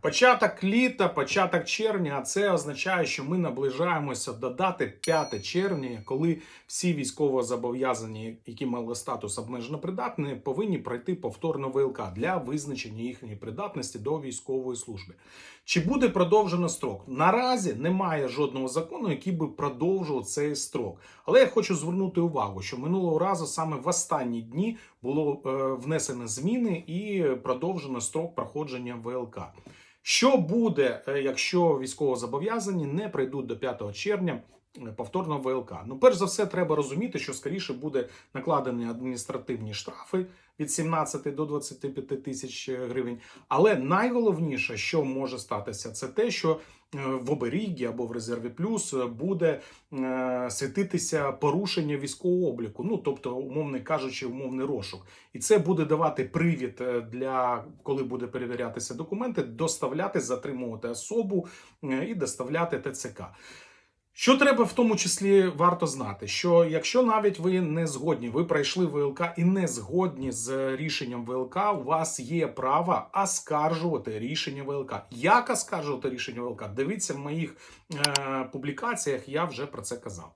Початок літа, початок червня, а це означає, що ми наближаємося до дати 5 червня, коли всі військовозобов'язані, які мали статус обмежено придатні, повинні пройти повторно ВЛК для визначення їхньої придатності до військової служби. Чи буде продовжено строк? Наразі немає жодного закону, який би продовжував цей строк. Але я хочу звернути увагу, що минулого разу саме в останні дні було е, внесено зміни і продовжено строк проходження ВЛК. Що буде, е, якщо військовозобов'язані не прийдуть до 5 червня повторно ВЛК? Ну, перш за все, треба розуміти, що скоріше буде накладені адміністративні штрафи від 17 до 25 тисяч гривень. Але найголовніше, що може статися, це те, що е, в оберігі або в резерві плюс буде е, світитися порушення військового обліку. Ну тобто, умовно кажучи, умовний розшук. І це буде давати привід е, для коли буде перевірятися документи, доставляти, затримувати особу і доставляти ТЦК. Що треба в тому числі варто знати, що якщо навіть ви не згодні, ви пройшли ВЛК і не згодні з рішенням ВЛК, у вас є право оскаржувати рішення ВЛК. Як оскаржувати рішення ВЛК? Дивіться в моїх е, публікаціях, я вже про це казав.